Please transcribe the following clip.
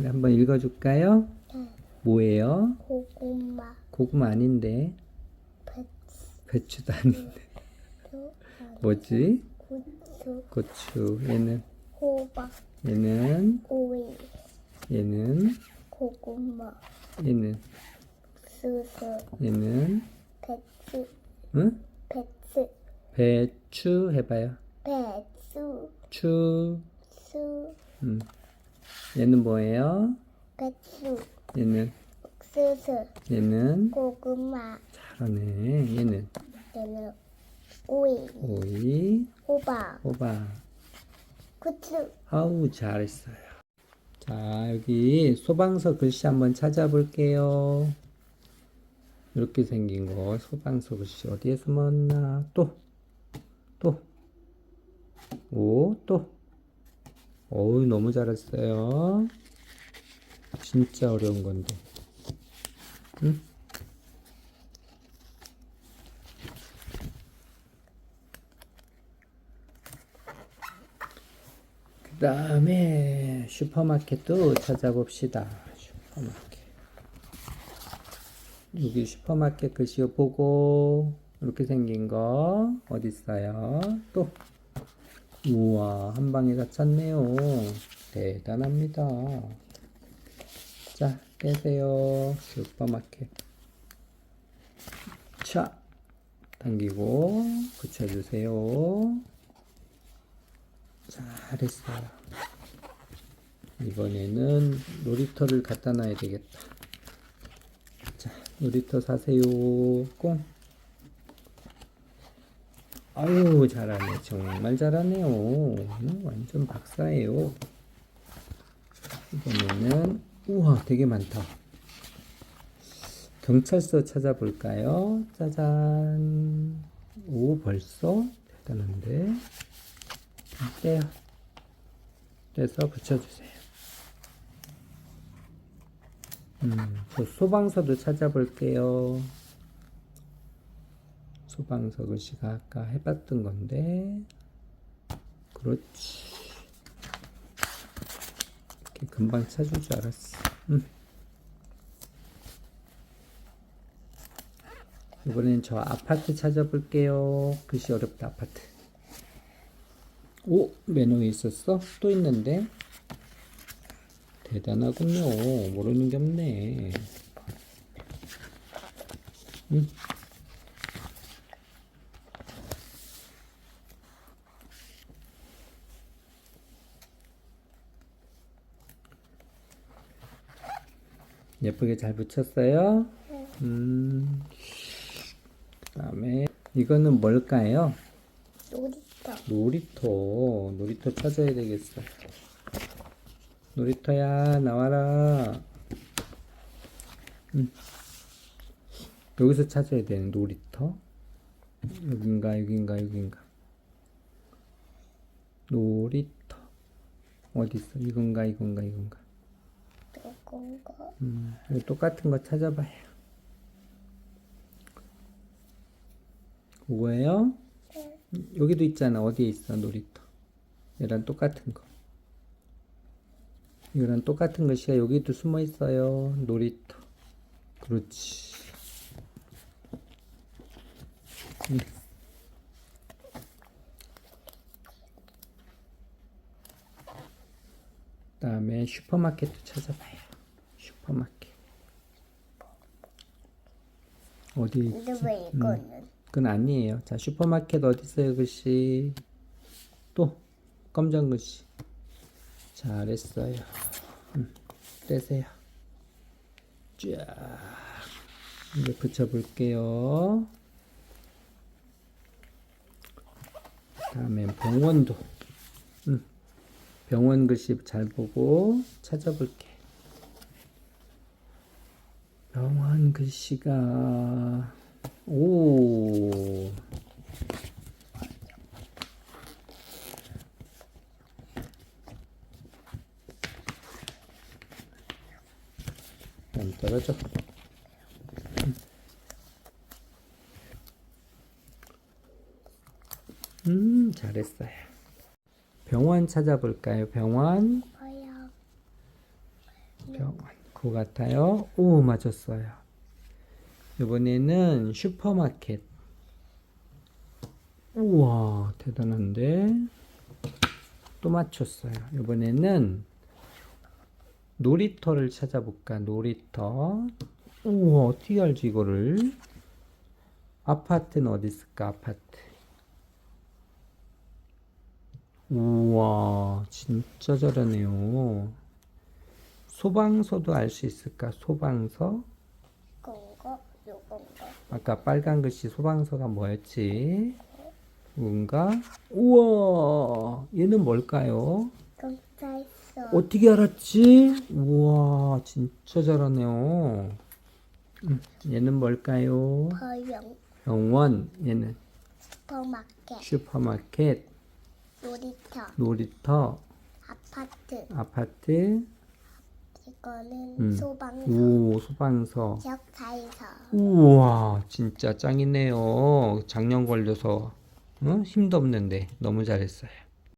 네, 한번 읽어줄까요? 응. 뭐예요? 고구마, 고구마 아닌데. 배추, 배추 도 아닌데. 뭐지? 고추, 고추. 얘는 호박, 얘는 오이, 얘는 고구마, 얘는 수수, 얘는 배추, 응? 배추, 배추 해봐요. 배추, 추. 수, 음. 얘는 뭐예요? 배추, 얘는 옥수수, 얘는 고구마, 잘하네. 얘는 얘는 오이, 오이 호박, 호박. 고추, 아우 잘했어요. 자 여기 소방서 글씨 한번 찾아볼게요. 이렇게 생긴 거 소방서 글씨 어디에 숨었나? 또 또. 오 또. 어우 너무 잘했어요. 진짜 어려운 건데. 응? 그 다음에 슈퍼마켓도 찾아봅시다. 슈퍼마켓. 여기 슈퍼마켓 글씨 보고 이렇게 생긴 거 어디 있어요? 또 우와 한 방에 다 찾네요. 대단합니다. 자 떼세요. 슈퍼마켓. 차 당기고 붙여주세요. 잘했어요. 이번에는 놀이터를 갖다 놔야 되겠다. 자, 놀이터 사세요. 꽁. 아유, 잘하네. 정말 잘하네요. 음, 완전 박사예요. 이번에는, 우와, 되게 많다. 경찰서 찾아볼까요? 짜잔. 오, 벌써? 대단한데? 떼요. 떼서 붙여주세요. 음, 저 소방서도 찾아볼게요. 소방서 글씨가 아까 해봤던 건데, 그렇지. 이렇게 금방 찾을 줄 알았어. 음. 이번엔 저 아파트 찾아볼게요. 글씨 어렵다, 아파트. 오, 맨 위에 있었어? 또 있는데? 대단하군요. 모르는 게 없네. 응? 예쁘게 잘 붙였어요? 음. 그 다음에, 이거는 뭘까요? 놀이터, 놀이터, 놀이터 찾아야 되겠어. 놀이터야, 나와라. 음. 여기서 찾아야 되는 놀이터. 여긴가, 여긴가, 여긴가. 놀이터. 어디 있어? 이건가, 이건가, 이건가. 누군가, 음, 똑같은 거 찾아봐요. 뭐예요? 여기도 있잖아. 어디에 있어? 놀이터. 얘랑 똑같은 거. 이거랑 똑같은 것이가 여기도 숨어 있어요. 놀이터. 그렇지. 음. 그다음에 슈퍼마켓도 찾아봐요. 슈퍼마켓. 어디 있지? 이거는? 그건 아니에요. 자, 슈퍼마켓 어디 있어요, 글씨? 또 검정 글씨. 잘했어요. 음, 떼세요. 쫙. 이제 붙여볼게요. 다음에 병원도. 음, 병원 글씨 잘 보고 찾아볼게. 병원 글씨가 오. 안 떨어져. 음, 잘했어요. 병원 찾아볼까요? 병원. 그거 같아요. 오, 맞았어요. 이번에는 슈퍼마켓. 우와, 대단한데? 또 맞췄어요. 이번에는 놀이터를 찾아볼까? 놀이터. 우와, 어떻게 알지, 이거를? 아파트는 어디 있을까? 아파트. 우와, 진짜 잘하네요. 소방서도 알 수 있을까? 소방서? 이건가? 요건가? 아까 빨간 글씨 소방서가 뭐였지? 뭔가? 우와, 얘는 뭘까요? 검사 있어. 어떻게 알았지? 우와, 진짜 잘하네요. 음, 얘는 뭘까요? 버영. 병원, 얘는 슈퍼마켓. 슈퍼마켓, 놀이터. 놀이터, 아파트. 아파트, 이거는 음. 소방서. 오, 소방서. 지역사회서. 우와, 진짜 짱이네요. 작년 걸려서 어? 힘도 없는데 너무 잘했어요.